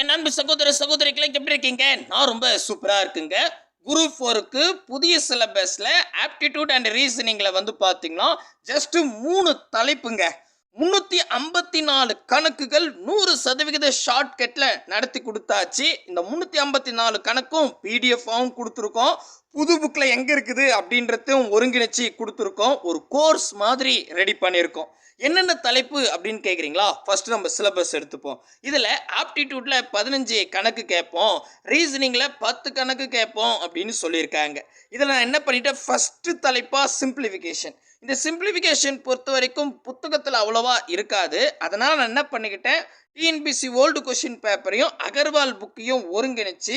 என் அன்பு சகோதர சகோதரிகளை எப்படி இருக்கீங்க? நான் ரொம்ப சூப்பராக இருக்குங்க. குரூப் ஃபோருக்கு புதிய சிலபஸில் ஆப்டிடியூட் அண்ட் ரீசனிங்கில் வந்து பார்த்தீங்கன்னா ஜஸ்ட்டு மூணு தலைப்புங்க. முன்னூற்றி ஐம்பத்தி நாலு கணக்குகள் நூறு சதவிகித ஷார்ட்கட்டில் நடத்தி கொடுத்தாச்சு. இந்த முந்நூற்றி ஐம்பத்தி நாலு கணக்கும் பிடிஎஃபாகவும் கொடுத்துருக்கோம். புது புக்கில் எங்கே இருக்குது அப்படின்றதையும் ஒருங்கிணைச்சு கொடுத்துருக்கோம். ஒரு கோர்ஸ் மாதிரி ரெடி பண்ணியிருக்கோம். என்னென்ன தலைப்பு அப்படின்னு கேட்குறீங்களா ஃபஸ்ட்டு நம்ம சிலபஸ் எடுத்துப்போம். இதில் ஆப்டிடியூட்டில் பதினஞ்சு கணக்கு கேட்போம். ரீசனிங்கில் பத்து கணக்கு கேட்போம் அப்படின்னு சொல்லியிருக்காங்க. இதில் நான் என்ன பண்ணிட்டேன்? ஃபஸ்ட்டு தலைப்பாக சிம்பிளிஃபிகேஷன் இந்த சிம்பிளிஃபிகேஷன் பொறுத்த வரைக்கும் புத்தகத்தில் அவ்வளோவா இருக்காது. அதனால் நான் என்ன பண்ணிக்கிட்டேன்? டிஎன்பிசி ஓல்டு கொஷின் பேப்பரையும் அகர்வால் புக்கையும் ஒருங்கிணைச்சு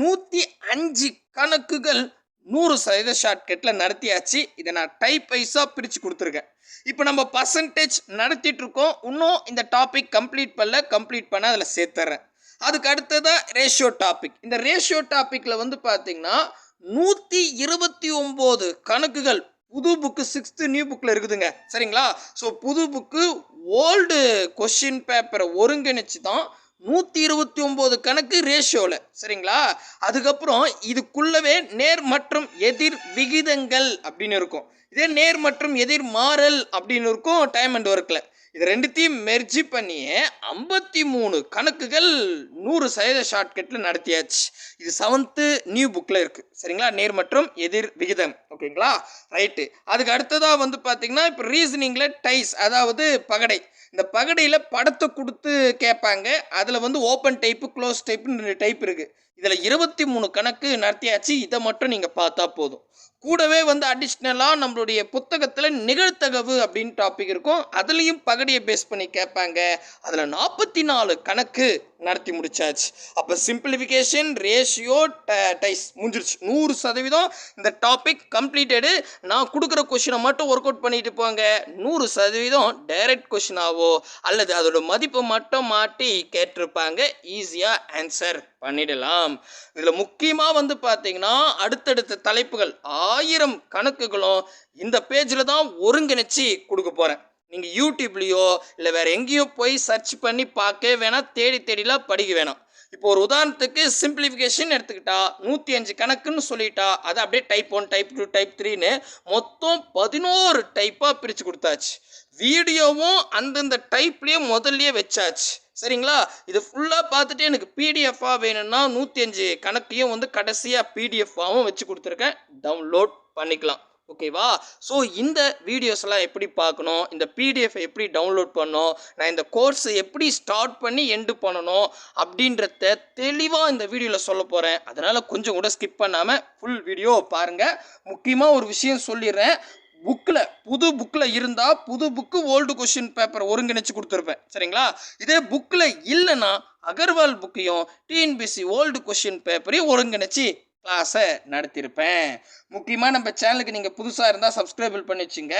நூற்றி அஞ்சு கணக்குகள் நூறு சதவீத ஷார்ட்கட்டில் நடத்தியாச்சு. இதை நான் டைப் வைஸாக பிரித்து கொடுத்துருக்கேன். இப்போ நம்ம பர்சன்டேஜ் நடத்திட்டுருக்கோம் இன்னும் இந்த டாபிக் கம்ப்ளீட் பண்ணல. கம்ப்ளீட் பண்ண அதில் சேர்த்துறேன். அதுக்கு அடுத்ததாக ரேஷியோ டாபிக் இந்த ரேஷியோ டாப்பிக்கில் வந்து பார்த்தீங்கன்னா நூற்றி இருபத்தி ஒம்பது கணக்குகள் புது புக்கு சிக்ஸ்த்து நியூ புக்கில் இருக்குதுங்க. சரிங்களா? ஸோ புது புக்கு ஓல்டு கொஷின் பேப்பரை ஒருங்கிணைச்சு தான் நூற்றி இருபத்தி ஒம்பது கணக்கு ரேஷியோவில் சரிங்களா? அதுக்கப்புறம் இதுக்குள்ளவே நேர் மற்றும் எதிர் விகிதங்கள் அப்படின்னு இருக்கும். இதே நேர் மற்றும் எதிர் மாறல் அப்படின்னு இருக்கும் டைம் அண்ட் ஒர்க்கில் இது ரெண்டுத்தையும் மெர்ஜி பண்ணியே ஐம்பத்தி மூணு கணக்குகள் நூறு சதவீத ஷார்ட்கட்டில் நடத்தியாச்சு. இது செவன்த்து நியூ புக்கில் இருக்குது சரிங்களா? நேர் மற்றும் எதிர் விகிதம். ஓகேங்களா? ரைட்டு அதுக்கு அடுத்ததாக வந்து பார்த்திங்கன்னா இப்போ ரீசனிங்கில் டைஸ் அதாவது பகடை. இந்த பகடையில் படத்தை கொடுத்து கேட்பாங்க அதில் வந்து ஓப்பன் டைப்பு க்ளோஸ் டைப்புன்னு ரெண்டு டைப் இருக்குது இதில் இருபத்தி மூணு கணக்கு நடத்தியாச்சு. இதை மட்டும் நீங்கள் பார்த்தா போதும். கூடவே வந்து அடிஷ்னலாக நம்மளுடைய புத்தகத்தில் நிகழ்த்தகவு அப்படின்னு டாபிக் இருக்கும். அதுலேயும் பகடியை பேஸ் பண்ணி கேட்பாங்க. அதில் நாற்பத்தி நாலு கணக்கு நடத்தி முடிச்சாச்சு. அப்போ சிம்பிளிஃபிகேஷன் ரேஷியோ டைஸ் முடிஞ்சிருச்சு. நூறு சதவீதம் இந்த டாபிக் கம்ப்ளீட்டடு நான் கொடுக்குற கொஷினை மட்டும் ஒர்க் அவுட் பண்ணிட்டு போங்க. நூறு சதவீதம் டைரக்ட் கொஷினாவோ அல்லது அதோட மதிப்பை மட்டும் மாட்டி கேட்டிருப்பாங்க. ஈஸியாக ஆன்சர் பண்ணிடலாம். இதில் முக்கியமாக வந்து பார்த்தீங்கன்னா அடுத்தடுத்த தலைப்புகள் ஆயிரம் கணக்குகளும் இந்த பேஜில் தான் ஒருங்கிணைச்சி கொடுக்க போகிறேன் நீங்கள் யூடியூப்லேயோ இல்லை வேறு எங்கேயோ போய் சர்ச் பண்ணி பார்க்க வேணாம். தேடி தேடிலாம் படிக்க வேணாம். இப்போ ஒரு உதாரணத்துக்கு சிம்பிளிஃபிகேஷன் எடுத்துக்கிட்டா நூற்றி அஞ்சு கணக்குன்னு சொல்லிட்டா அதை அப்படியே type one type two type த்ரீன்னு மொத்தம் பதினோரு டைப்பாக பிரித்து கொடுத்தாச்சு. வீடியோவும் அந்தந்த டைப்லேயே முதல்லையே வச்சாச்சு. சரிங்களா? இது ஃபுல்லாக பார்த்துட்டு எனக்கு பிடிஎஃபாக வேணும்னா நூற்றி அஞ்சு கணக்கையும் வந்து கடைசியாக பிடிஎஃபாகவும் வச்சு கொடுத்துருக்கேன். டவுன்லோட் பண்ணிக்கலாம். ஓகேவா ஸோ இந்த வீடியோஸ்லாம் எப்படி பார்க்கணும்? இந்த பிடிஎஃப் எப்படி டவுன்லோட் பண்ணணும்? நான் இந்த கோர்ஸ் எப்படி ஸ்டார்ட் பண்ணி எண்டு பண்ணணும்? அப்படின்றத தெளிவாக இந்த வீடியோவில் சொல்ல போகிறேன் அதனால் கொஞ்சம் கூட ஸ்கிப் பண்ணாமல் ஃபுல் வீடியோ பாருங்கள் முக்கியமாக ஒரு விஷயம் சொல்லிடுறேன். புக்கில் புது புக்கில் இருந்தால் புது புக்கு ஓல்டு கொஷின் பேப்பர் ஒருங்கிணைச்சு கொடுத்துருப்பேன். சரிங்களா? இதே புக்கில் இல்லைன்னா அகர்வால் புக்கையும் டிஎன்பிசி ஓல்டு கொஷின் பேப்பரையும் ஒருங்கிணைச்சு கிளாஸை நடத்தியிருப்பேன். முக்கியமாக நம்ம சேனலுக்கு நீங்கள் புதுசாக இருந்தால் சப்ஸ்கிரைபிள் பண்ணி வச்சுங்க.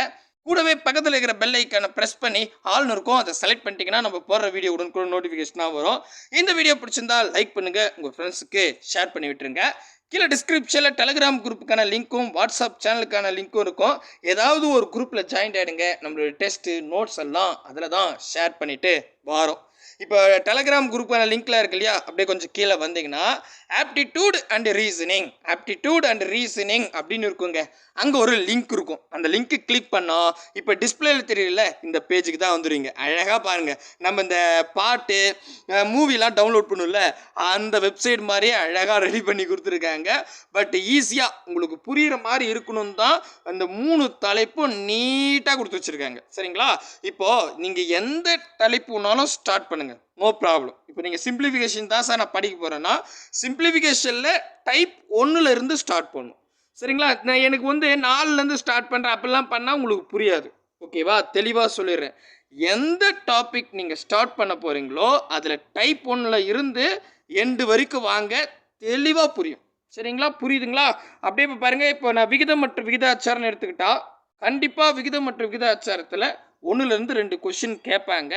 கூடவே பக்கத்தில் இருக்கிற பெல் ஐக்கானை ப்ரெஸ் பண்ணி ஆள்னு இருக்கும் அதை செலக்ட் பண்ணிட்டீங்கன்னா நம்ம போடுற வீடியோ உடனுக்குடன் நோட்டிஃபிகேஷனாக வரும். இந்த வீடியோ பிடிச்சிருந்தா லைக் பண்ணுங்கள் உங்கள் ஃப்ரெண்ட்ஸுக்கு ஷேர் பண்ணி விட்டுருங்க. கீழே டிஸ்கிரிப்ஷனில் டெலிகிராம் குரூப்புக்கான லிங்க்கும் வாட்ஸ்அப் சேனலுக்கான லிங்க்கும் இருக்கும். ஏதாவது ஒரு குரூப்பில் ஜாயின் ஆகிடுங்க நம்மளோட டெஸ்ட்டு நோட்ஸ் எல்லாம் அதில் தான் ஷேர் பண்ணிவிட்டு வரோம். இப்போ டெலகிராம் குரூப்பான லிங்க்ல இருக்கு இல்லையா? அப்படியே கொஞ்சம் கீழே வந்தீங்கன்னா aptitude and reasoning aptitude and reasoning அப்படின்னு இருக்குங்க. அங்கே ஒரு லிங்க் இருக்கும். அந்த லிங்க்கு கிளிக் பண்ணோம் இப்போ டிஸ்பிளேல தெரியல இந்த பேஜுக்கு தான் வந்துடுவீங்க அழகாக பாருங்கள் நம்ம இந்த பாட்டு மூவிலாம் டவுன்லோட் பண்ணும்ல அந்த வெப்சைட் மாதிரியே அழகாக ரெடி பண்ணி கொடுத்துருக்காங்க. பட் ஈஸியாக உங்களுக்கு புரிகிற மாதிரி இருக்கணும் தான் அந்த மூணு தலைப்பும் நீட்டாக கொடுத்து வச்சுருக்காங்க. சரிங்களா? இப்போது நீங்கள் எந்த தலைப்பு வேணாலும் ஸ்டார்ட் பண்ணுங்கள் நோ ப்ராப்ளம் இப்போ நீங்கள் சிம்பிளிஃபிகேஷன் தான் சார் நான் படிக்க போகிறேன்னா சிம்பிளிஃபிகேஷனில் டைப் ஒன்றுல இருந்து ஸ்டார்ட் பண்ணும் சரிங்களா? நான் எனக்கு வந்து நாலுலேருந்து ஸ்டார்ட் பண்ணுறேன் அப்படிலாம் பண்ணால் உங்களுக்கு புரியாது. ஓகேவா தெளிவாக சொல்லிடுறேன். எந்த டாபிக் நீங்கள் ஸ்டார்ட் பண்ண போகிறீங்களோ அதில் டைப் ஒன்றில் இருந்து எண்டு வரைக்கும் வாங்க. தெளிவாக புரியும். சரிங்களா? புரியுதுங்களா? அப்படியே இப்போ பாருங்கள் இப்போ நான் விகிதம் மற்றும் விகிதாச்சாரம்னு எடுத்துக்கிட்டால் கண்டிப்பாக விகிதம் மற்றும் விகிதாச்சாரத்தில் ஒன்றுலேருந்து ரெண்டு கொஷின் கேட்பாங்க.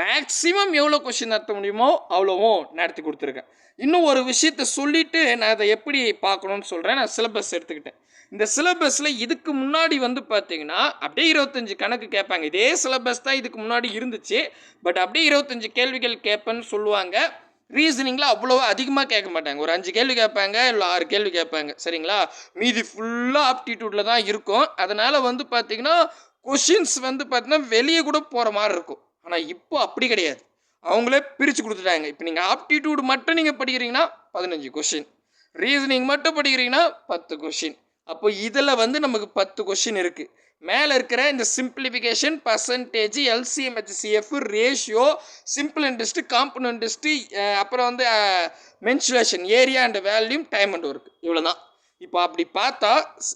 மேக்ஸிமம் எவ்வளோ கொஷின் நடத்த முடியுமோ அவ்வளோவும் நடத்தி கொடுத்துருக்கேன். இன்னும் ஒரு விஷயத்த சொல்லிவிட்டு நான் அதை எப்படி பார்க்கணும்னு சொல்கிறேன் நான் சிலபஸ் எடுத்துக்கிட்டேன். இந்த சிலபஸில் இதுக்கு முன்னாடி வந்து பார்த்தீங்கன்னா அப்படியே இருபத்தஞ்சு கணக்கு கேட்பாங்க. இதே சிலபஸ் தான் இதுக்கு முன்னாடி இருந்துச்சு. பட் அப்படியே இருபத்தஞ்சி கேள்விகள் கேட்பேன்னு சொல்லுவாங்க. ரீசனிங்கில் அவ்வளோவா அதிகமாக கேட்க மாட்டாங்க. ஒரு அஞ்சு கேள்வி கேட்பாங்க இல்லை ஆறு கேள்வி கேட்பாங்க. சரிங்களா? மீதி ஃபுல்லாக ஆப்டிடியூட்டில் தான் இருக்கும். அதனால் வந்து பார்த்திங்கன்னா கொஷின்ஸ் வந்து பார்த்தீங்கன்னா வெளியே கூட போகிற மாதிரி இருக்கும். ஆனால் இப்போ அப்படி கிடையாது. அவங்களே பிரித்து கொடுத்துட்டாங்க. இப்போ நீங்கள் ஆப்டிடியூடு மட்டும் நீங்கள் படிக்கிறீங்கன்னா பதினஞ்சு கொஷின் ரீசனிங் மட்டும் படிக்கிறீங்கன்னா பத்து கொஷின் அப்போ இதில் வந்து நமக்கு பத்து கொஷின் இருக்குது மேலே இருக்கிற இந்த simplification percentage LCM HCF ratio simple interest compound அப்புறம் வந்து mensuration area and volume time and work இவ்வளோ தான் இப்போ அப்படி பார்த்தா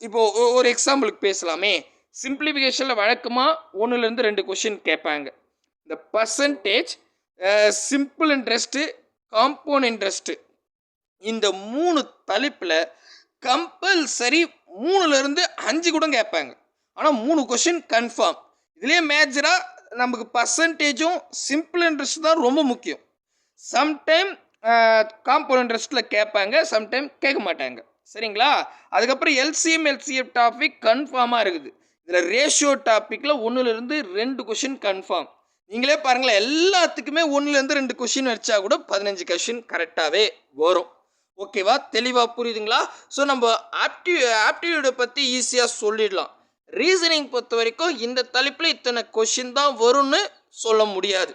இப்போது ஒரு எக்ஸாம்பிளுக்கு பேசலாமே. சிம்பிளிஃபிகேஷனில் வழக்கமாக ஒன்றுலேருந்து ரெண்டு கொஷின் கேட்பாங்க. இந்த percentage simple interest compound interest இந்த மூணு தலைப்பில் கம்பல்சரி மூணுலேருந்து அஞ்சு கூட கேட்பாங்க. ஆனால் மூணு கொஷின் கன்ஃபார்ம் இதுலேயே மேஜராக நமக்கு பர்சன்டேஜும் சிம்பிள் இன்ட்ரெஸ்ட் தான் ரொம்ப முக்கியம். சம்டைம் காம்பவுண்ட் இன்ட்ரெஸ்ட்டில் கேட்பாங்க சம்டைம் கேட்க மாட்டாங்க. சரிங்களா? அதுக்கப்புறம் எல்சிஎம் எல்சிஎஃப் டாபிக் கன்ஃபார்மாக இருக்குது. இதில் ரேஷியோ டாப்பிக்கில் ஒன்றுலேருந்து ரெண்டு கொஷின் கன்ஃபார்ம் நீங்களே பாருங்களேன் எல்லாத்துக்குமே ஒன்றுலேருந்து ரெண்டு கொஷின் வச்சா கூட பதினஞ்சு கொஷின் கரெக்டாகவே வரும். ஓகேவா தெளிவாக புரியுதுங்களா? ஸோ நம்ம ஆப்டி ஆப்டிடியூடை பற்றி ஈஸியாக சொல்லிடலாம். ரீசனிங் பொறுத்த வரைக்கும் இந்த தலைப்பில் இத்தனை கொஷின் தான் வரும்னு சொல்ல முடியாது.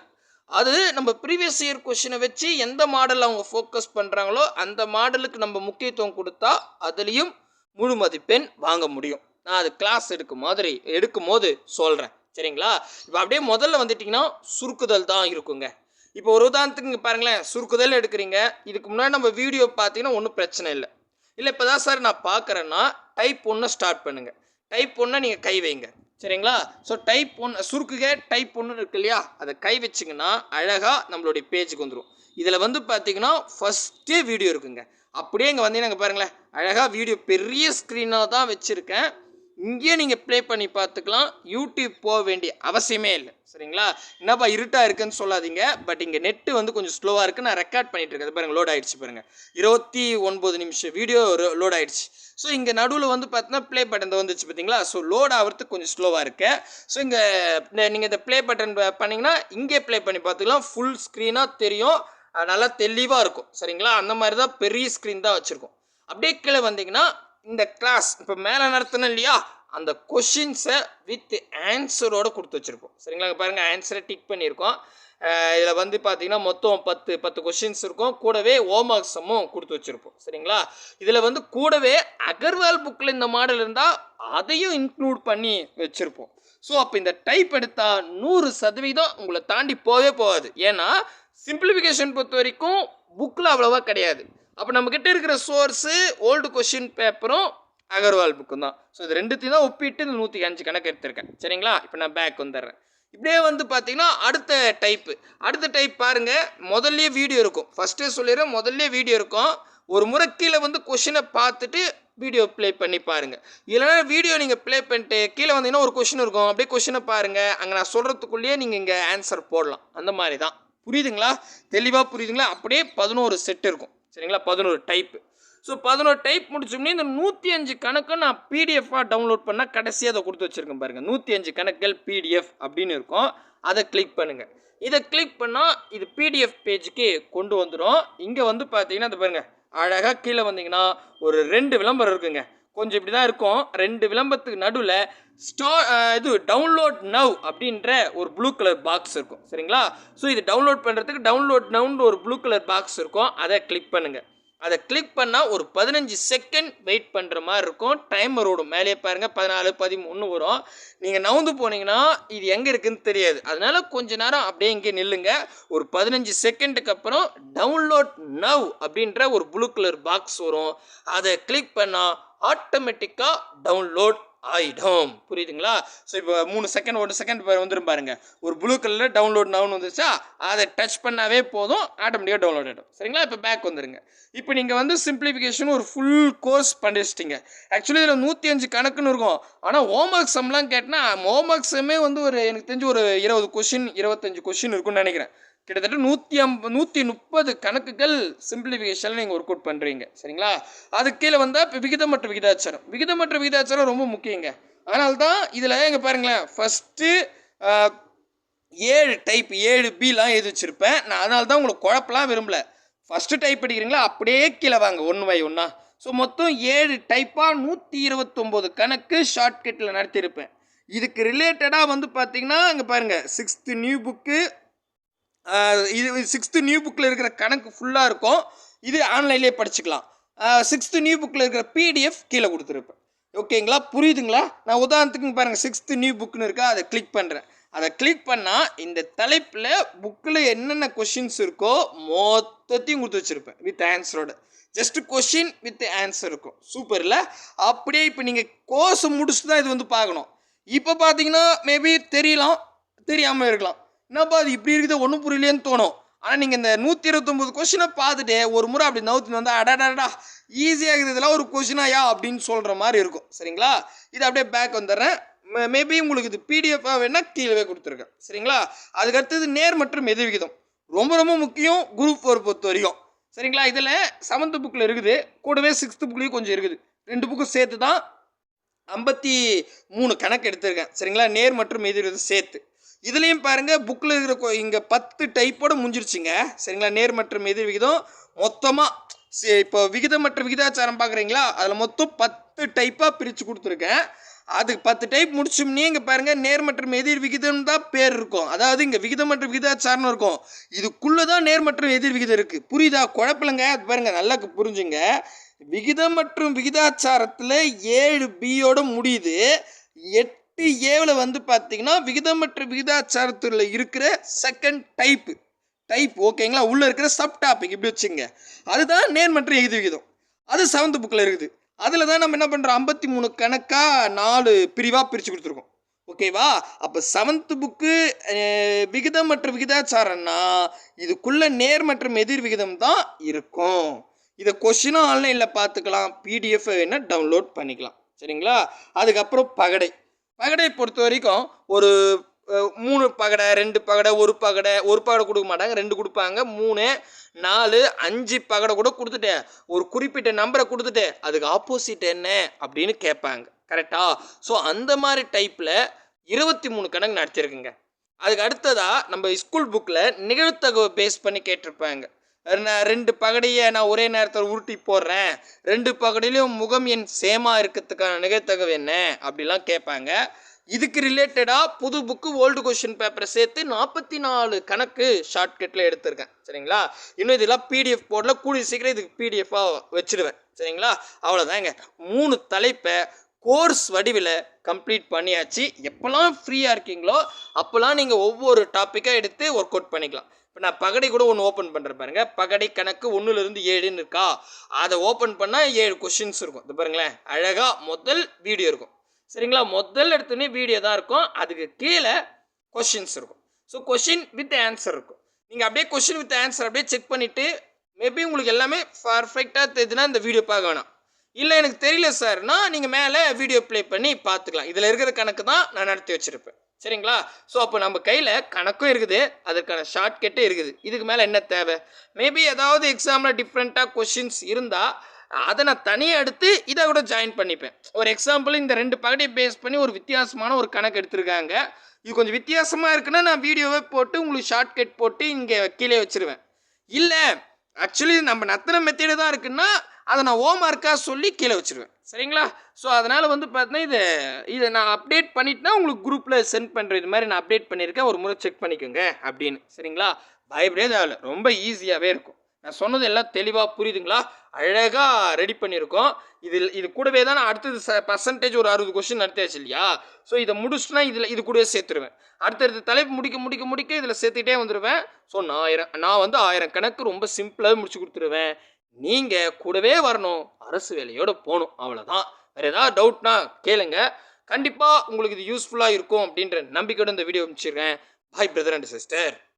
அது நம்ம ப்ரீவியஸ் இயர் கொஷினை வச்சு எந்த மாடல் அவங்க ஃபோக்கஸ் பண்ணுறாங்களோ அந்த மாடலுக்கு நம்ம முக்கியத்துவம் கொடுத்தா அதுலேயும் முழு மதிப்பெண் வாங்க முடியும். நான் அது கிளாஸ் எடுக்கும் மாதிரி எடுக்கும் போது சொல்கிறேன் சரிங்களா? இப்போ அப்படியே முதல்ல வந்துட்டிங்கன்னா சுருக்குதல் தான் இருக்குங்க. இப்போ ஒரு உதாரணத்துக்கு இங்கே பாருங்களேன். சுருக்குதல் எடுக்கிறீங்க. இதுக்கு முன்னாடி நம்ம வீடியோ பார்த்தீங்கன்னா ஒன்றும் பிரச்சனை இல்லை. இல்லை இப்போ தான் சார் நான் பார்க்குறேன்னா டைப் ஒன்று ஸ்டார்ட் பண்ணுங்கள் டைப் ஒன்றை நீங்கள் கை வைங்க. சரிங்களா? ஸோ டைப் ஒன்று சுருக்குக டைப் ஒன்று இருக்கு இல்லையா? அதை கை வச்சிங்கன்னா அழகாக நம்மளுடைய பேஜுக்கு வந்துடும் இதில் வந்து பார்த்தீங்கன்னா ஃபஸ்ட்டே வீடியோ இருக்குங்க. அப்படியே இங்கே வந்தீங்கன்னா பாருங்களேன். அழகாக வீடியோ பெரிய ஸ்க்ரீனாக தான் வச்சுருக்கேன். இங்கேயே நீங்கள் ப்ளே பண்ணி பார்த்துக்கலாம். யூடியூப் போக வேண்டிய அவசியமே இல்லை. சரிங்களா? என்னப்பா இருட்டாக இருக்குன்னு சொல்லாதீங்க. பட் இங்கே நெட்டு வந்து கொஞ்சம் ஸ்லோவாக இருக்குது நான் ரெக்கார்ட் பண்ணிட்டு இருக்கேன். பாருங்கள் லோட் ஆயிடுச்சு பாருங்கள் இருபத்தி ஒன்பது நிமிஷம் வீடியோ லோட் ஆயிடுச்சு. ஸோ இங்கே நடுவில் வந்து பார்த்தீங்கன்னா ப்ளே பட்டன் வந்துச்சு பார்த்தீங்களா ஸோ லோட் ஆகிறதுக்கு கொஞ்சம் ஸ்லோவாக இருக்கு. ஸோ இங்கே நீங்கள் இந்த ப்ளே பட்டன் பண்ணிங்கன்னா இங்கே ப்ளே பண்ணி பார்த்துக்கலாம். ஃபுல் ஸ்க்ரீனாக தெரியும். நல்லா தெளிவாக இருக்கும். சரிங்களா? அந்த மாதிரி தான் பெரிய ஸ்க்ரீன் தான் வச்சுருக்கோம். அப்படியே கீழே வந்தீங்கன்னா இந்த கிளாஸ் இப்போ மேலே நடத்தினேன் இல்லையா? அந்த கொஷின்ஸை வித் ஆன்சரோடு கொடுத்து வச்சுருப்போம். சரிங்களா? பாருங்கள் ஆன்சரை டிக் பண்ணியிருக்கோம். இதில் வந்து பார்த்தீங்கன்னா மொத்தம் பத்து பத்து கொஷின்ஸ் இருக்கும். கூடவே ஹோம்ஒர்க் கொடுத்து வச்சுருப்போம். சரிங்களா? இதில் வந்து கூடவே அகர்வால் புக்கில் இந்த மாடல் இருந்தால் அதையும் இன்க்ளூட் பண்ணி வச்சுருப்போம். ஸோ அப்போ இந்த டைப் எடுத்தால் நூறு சதவீதம் உங்களை தாண்டி போகவே போகாது. ஏன்னா சிம்பிளிஃபிகேஷன் பொறுத்த வரைக்கும் புக்கில் அவ்வளோவா கிடையாது. அப்போ நம்மக்கிட்ட இருக்கிற சோர்ஸு ஓல்டு கொஷின் பேப்பரும் அகர்வால் புக்கும் தான் ஸோ இது ரெண்டுத்தையும் தான் ஒப்பிட்டு இந்த நூற்றி அஞ்சு கணக்கு எடுத்திருக்கேன். சரிங்களா? இப்போ நான் பேக் வந்துடுறேன். இப்படியே வந்து பார்த்தீங்கன்னா அடுத்த டைப்பு அடுத்த டைப் பாருங்கள் முதல்ல வீடியோ இருக்கும். ஃபஸ்ட்டே சொல்லிடுறேன். முதல்ல வீடியோ இருக்கும். ஒரு முறை கீழே வந்து கொஷினை பார்த்துட்டு வீடியோ ப்ளே பண்ணி பாருங்கள் இல்லைனா வீடியோ நீங்கள் ப்ளே பண்ணிட்டு கீழே வந்தீங்கன்னா ஒரு கொஷின் இருக்கும். அப்படியே கொஷினை பாருங்கள் அங்கே நான் சொல்கிறதுக்குள்ளேயே நீங்கள் இங்கே ஆன்சர் போடலாம். அந்த மாதிரி தான். புரியுதுங்களா? தெளிவாக புரியுதுங்களா? அப்படியே பதினோரு செட் இருக்கும். சரிங்களா? பதினோரு டைப்பு ஸோ பதினோரு டைப் முடிச்சோம்னே இந்த நூற்றி அஞ்சு கணக்கு நான் பிடிஎஃபாக டவுன்லோட் பண்ணால் கடைசியாக அதை கொடுத்து வச்சுருக்கேன் பாருங்கள் நூற்றி அஞ்சு கணக்குகள் பிடிஎஃப் அப்படின்னு இருக்கும். அதை கிளிக் பண்ணுங்கள் இதை கிளிக் பண்ணால் இது பிடிஎஃப் பேஜுக்கு கொண்டு வந்துடும் இங்கே வந்து பார்த்தீங்கன்னா அது பாருங்கள் அழகாக கீழே வந்தீங்கன்னா ஒரு ரெண்டு விளம்பரம் இருக்குங்க. கொஞ்சம் இப்படி தான் இருக்கும். ரெண்டு விளம்பரத்துக்கு நடுவில் ஸ்டோ இது டவுன்லோட் நவ் அப்படின்ற ஒரு ப்ளூ கலர் பாக்ஸ் இருக்கும். சரிங்களா? ஸோ இது டவுன்லோட் பண்ணுறதுக்கு டவுன்லோட் நவுன்ற ஒரு ப்ளூ கலர் பாக்ஸ் இருக்கும். அதை கிளிக் பண்ணுங்கள் அதை கிளிக் பண்ணால் ஒரு பதினஞ்சு செகண்ட் வெயிட் பண்ணுற மாதிரி இருக்கும். டைமர் ஓடும். மேலே பாருங்கள் பதினாலு பதிமூணு வரும். நீங்கள் நவுந்து போனீங்கன்னா இது எங்கே இருக்குதுன்னு தெரியாது. அதனால் கொஞ்ச நேரம் அப்படியே இங்கே நில்லுங்க. ஒரு பதினஞ்சு செகண்டுக்கு அப்புறம் டவுன்லோட் நவ் அப்படின்ற ஒரு ப்ளூ கலர் பாக்ஸ் வரும். அதை கிளிக் பண்ணால் ஆட்டோமேட்டிக்காக டவுன்லோட் ஆயிடும். புரியுதுங்களா? ஸோ இப்போ மூணு செகண்ட் ஒரு செகண்ட் வந்துடும் பாருங்க. ஒரு ப்ளூ கலரில் டவுன்லோட் நவுன் வந்துச்சா அதை டச் பண்ணாவே போதும் ஆட்டோமேட்டிக்காக டவுன்லோட் ஆகிடும் சரிங்களா? இப்போ பேக் வந்துடுங்க இப்போ நீங்கள் வந்து சிம்பிளிஃபிகேஷன் ஒரு ஃபுல் கோர்ஸ் பண்ணிச்சிட்டிங்க ஆக்சுவலி இதில் நூற்றி அஞ்சு கணக்குன்னு இருக்கும். ஆனால் ஹோம்ஒர்க் சம்லாம் கேட்டால் ஹோம்ஒர்க் செம்மே வந்து ஒரு எனக்கு தெரிஞ்சு ஒரு இருபது கொஷின் இருபத்தஞ்சு கொஷின் இருக்கும்னு நினைக்கிறேன். கிட்டத்தட்ட நூற்றி ஐம்ப நூற்றி முப்பது கணக்குகள் சிம்பிளிஃபிகேஷனில் நீங்கள் ஒர்க் அவுட் பண்ணுறீங்க சரிங்களா? அதுக்கு கீழே வந்தால் இப்போ விகிதமற்ற விகிதாச்சாரம். விகிதமற்ற விகிதாச்சாரம் ரொம்ப முக்கியங்க. அதனால தான் இதில் இங்கே பாருங்களேன். ஃபஸ்ட்டு ஏழு டைப் ஏழு பிலாம் எழுதி வச்சுருப்பேன். நான் அதனால தான் உங்களுக்கு குழப்பலாம் விரும்பல. ஃபஸ்ட்டு டைப் படிக்கிறீங்களா? அப்படியே கீழே வாங்க. ஒன்று பை ஒன்றா ஸோ மொத்தம் ஏழு டைப்பாக நூற்றி இருபத்தொம்போது கணக்கு ஷார்ட்கட்டில் நடத்தியிருப்பேன். இதுக்கு ரிலேட்டடாக வந்து பார்த்தீங்கன்னா அங்கே பாருங்கள் சிக்ஸ்த்து நியூ புக்கு இது சிக்ஸ்த்து நியூ புக்கில் இருக்கிற கணக்கு ஃபுல்லாக இருக்கும். இது ஆன்லைன்லேயே படிச்சுக்கலாம். சிக்ஸ்த்து நியூ புக்கில் இருக்கிற பிடிஎஃப் கீழே கொடுத்துருப்பேன். ஓகேங்களா? புரியுதுங்களா? நான் உதாரணத்துக்கு பாருங்கள் சிக்ஸ்த்து நியூ புக்னு இருக்கா அதை கிளிக் பண்ணுறேன் அதை கிளிக் பண்ணால் இந்த தலைப்பில் புக்கில் என்னென்ன கொஷின்ஸ் இருக்கோ மொத்தத்தையும் கொடுத்து வச்சுருப்பேன் வித் ஆன்சரோட ஜஸ்ட் கொஷின் வித் ஆன்சர் இருக்கும். சூப்பரில் அப்படியே இப்போ நீங்கள் கோர்ஸ் முடிச்சுட்டு தான் இது வந்து பார்க்கணும். இப்போ பார்த்தீங்கன்னா மேபி தெரியலாம் தெரியாமல் இருக்கலாம். என்னப்பா அது இப்படி இருக்குது? ஒன்றும் புரியலையேன்னு தோணும். ஆனால் நீங்கள் இந்த நூற்றி இருபத்தொம்போது கொஷினை பார்த்துட்டு ஒரு முறை அப்படி நவுத்துன்னு வந்தால் அடடடா ஈஸியாக இருக்குது. ஒரு கொஷினாயா அப்படின்னு சொல்கிற மாதிரி இருக்கும். சரிங்களா? இது அப்படியே பேக் வந்துடுறேன். மேபி உங்களுக்கு இது பிடிஎஃபாக வேணால் கீழே கொடுத்துருக்கேன். சரிங்களா? அதுக்கடுத்தது நேர் மற்றும் எது விகிதம். ரொம்ப ரொம்ப முக்கியம். குரூப் ஃபோர் பொறுத்த வரைக்கும் சரிங்களா? இதில் செவன்த்து புக்கில் இருக்குது. கூடவே சிக்ஸ்த்து புக்லேயும் கொஞ்சம் இருக்குது. ரெண்டு புக்கும் சேர்த்து தான் ஐம்பத்தி மூணு கணக்கு எடுத்திருக்கேன். சரிங்களா? நேர் மற்றும் எதிர்வது சேர்த்து. இதுலேயும் பாருங்கள் புக்கில் இருக்கிற இங்கே பத்து டைப்போடு முடிஞ்சிருச்சுங்க. சரிங்களா? நேர் மற்றும் எதிர் விகிதம். மொத்தமாக இப்போ விகிதம் மற்றும் விகிதாச்சாரம் பார்க்குறீங்களா அதில் மொத்தம் பத்து டைப்பாக பிரித்து கொடுத்துருக்கேன். அதுக்கு பத்து டைப் முடிச்சோம்னே இங்கே பாருங்கள் நேர் மற்றும் எதிர் விகிதம் தான் பேர் இருக்கும். அதாவது இங்கே விகிதம் மற்றும் விகிதாச்சாரம் இருக்கும். இதுக்குள்ளே தான் நேர் மற்றும் எதிர் விகிதம் இருக்குது புரியுதா? குழப்பில்லைங்க அது பாருங்கள் நல்லா புரிஞ்சுங்க. விகிதம் மற்றும் விகிதாச்சாரத்தில் ஏழு பியோட முடியுது. எட்டு ஏவில் வந்து பார்த்தீங்கன்னா விகிதம் மற்றும் விகிதாச்சாரத்தில் இருக்கிற செகண்ட் டைப்பு டைப் ஓகேங்களா உள்ளே இருக்கிற சப் டாபிக் இப்படி வச்சுங்க அதுதான் நேர் மற்றும் விகிதம். அது செவன்த் புக்கில் இருக்குது. அதில் தான் நம்ம என்ன பண்ணுறோம் ஐம்பத்தி மூணு கணக்காக நாலு பிரிவாக பிரித்து கொடுத்துருக்கோம். ஓகேவா அப்போ செவன்த்து புக்கு விகிதம் மற்றும் விகிதாச்சாரம்னா இதுக்குள்ளே நேர் மற்றும் எதிர் விகிதம் தான் இருக்கும். இதை கொஷினும் ஆன்லைனில் பார்த்துக்கலாம். பிடிஎஃப் வேணால் டவுன்லோட் பண்ணிக்கலாம். சரிங்களா? அதுக்கப்புறம் பகடை. பகடையை பொறுத்த வரைக்கும் ஒரு மூணு பகடை ரெண்டு பகடை ஒரு பகடை ஒரு பகடை கொடுக்க மாட்டாங்க. ரெண்டு கொடுப்பாங்க. மூணு நாலு அஞ்சு பகடை கூட கொடுத்துட்டேன். ஒரு குறிப்பிட்ட நம்பரை கொடுத்துட்டேன் அதுக்கு ஆப்போசிட் என்ன அப்படின்னு கேட்பாங்க. கரெக்டா ஸோ அந்த மாதிரி டைப்பில் இருபத்தி மூணு கணக்கு நடத்தியிருக்குங்க அதுக்கு அடுத்ததாக நம்ம ஸ்கூல் புக்கில் நிகழ்த்தகவை பேஸ் பண்ணி கேட்டிருப்பாங்க. நான் ரெண்டு பகடையை நான் ஒரே நேரத்தில் உருட்டி போடுறேன். ரெண்டு பகடிலையும் முகம் என் சேமாக இருக்கிறதுக்கான நிகழ்த்தகவு என்ன? அப்படிலாம் கேட்பாங்க. இதுக்கு ரிலேட்டடாக புது புக்கு ஓல்டு கொஷின் பேப்பரை சேர்த்து நாற்பத்தி நாலு கணக்கு ஷார்ட்கட்டில் எடுத்திருக்கேன். சரிங்களா? இன்னும் இதெல்லாம் பிடிஎஃப் போடல கூடிய சீக்கிரம் இதுக்கு பிடிஎஃபாக வச்சுடுவேன் சரிங்களா? அவ்வளோதாங்க மூணு தலைப்பை கோர்ஸ் வடிவில் கம்ப்ளீட் பண்ணியாச்சு. எப்போல்லாம் ஃப்ரீயாக இருக்கீங்களோ அப்போல்லாம் நீங்கள் ஒவ்வொரு டாப்பிக்காக எடுத்து ஒர்க் அவுட் பண்ணிக்கலாம். இப்போ நான் பகடை கூட ஒன்று ஓப்பன் பண்ணுறேன் பாருங்க. பகடை கணக்கு ஒன்றுலேருந்து ஏழுன்னு இருக்கா? அதை ஓப்பன் பண்ணால் ஏழு கொஷின்ஸ் இருக்கும். இது பாருங்களேன். அழகாக முதல் வீடியோ இருக்கும். சரிங்களா? முதல் எடுத்தோடனே வீடியோ தான் இருக்கும். அதுக்கு கீழே கொஷின்ஸ் இருக்கும். ஸோ கொஷின் வித் ஆன்சர் இருக்கும். நீங்கள் அப்படியே கொஷின் வித் ஆன்சர் அப்படியே செக் பண்ணிவிட்டு மேபி உங்களுக்கு எல்லாமே பர்ஃபெக்டாக தெரியுதுன்னா இந்த வீடியோ பார்க்க வேணாம். இல்லை எனக்கு தெரியல சார்னா நீங்கள் மேலே வீடியோ ப்ளே பண்ணி பார்த்துக்கலாம். இதில் இருக்கிற கணக்கு தான் நான் நடத்தி வச்சுருப்பேன். சரிங்களா? ஸோ அப்போ நம்ம கையில் கணக்கும் இருக்குது. அதற்கான ஷார்ட்கட்டே இருக்குது. இதுக்கு மேலே என்ன தேவை? மேபி ஏதாவது எக்ஸாமில் டிஃப்ரெண்ட்டாக கொஷின்ஸ் இருந்தால் அதை நான் தனியாக எடுத்து இதை கூட ஜாயின் பண்ணிப்பேன். ஒரு எக்ஸாம்பிள் இந்த ரெண்டு பகடையை பேஸ் பண்ணி ஒரு வித்தியாசமான ஒரு கணக்கு எடுத்திருக்காங்க. இது கொஞ்சம் வித்தியாசமாக இருக்குன்னா நான் வீடியோவே போட்டு உங்களுக்கு ஷார்ட்கட் போட்டு இங்கே கீழே வச்சிருவேன். இல்லை ஆக்சுவலி நம்ம நத்தன மெத்தேடு தான் இருக்குன்னா அதை நான் ஓ மார்க்காக சொல்லி கீழே வச்சிருவேன். சரிங்களா? ஸோ அதனால் வந்து பார்த்தீங்கன்னா இது இதை நான் அப்டேட் பண்ணிட்டுனா உங்களுக்கு குரூப்பில் சென்ட் பண்ணுற இது மாதிரி நான் அப்டேட் பண்ணியிருக்கேன். ஒரு முறை செக் பண்ணிக்கோங்க அப்படின்னு. சரிங்களா? பயப்படவே தேவையில்ல. ரொம்ப ஈஸியாகவே இருக்கும். நான் சொன்னது எல்லாம் தெளிவாக புரியுதுங்களா? அழகாக ரெடி பண்ணியிருக்கோம். இதில் இது கூடவே தான் நான் அடுத்தது ச பர்சன்டேஜ் ஒரு அறுபது கொஸ்டின் நடத்தியாச்சு இல்லையா? ஸோ இதை முடிச்சுட்டுனா இதில் இது கூடவே சேர்த்துருவேன். அடுத்தடுத்த தலைப்பு முடிக்க முடிக்க முடிக்க இதில் சேர்த்துக்கிட்டே வந்துடுவேன் ஸோ நான் ஆயிரம் நான் வந்து ஆயிரம் கணக்கு ரொம்ப சிம்பிளாக முடிச்சு கொடுத்துருவேன். நீங்கள் கூடவே வரணும். அரசு வேலையோட போகணும். அவ்வளோதான் வேறு ஏதாவது டவுட்னா கேளுங்க. கண்டிப்பாக உங்களுக்கு இது யூஸ்ஃபுல்லாக இருக்கும் அப்படின்ற நம்பிக்கையோட இந்த வீடியோ அனுப்பிச்சிருக்கேன் பாய் பிரதர் அண்ட் சிஸ்டர்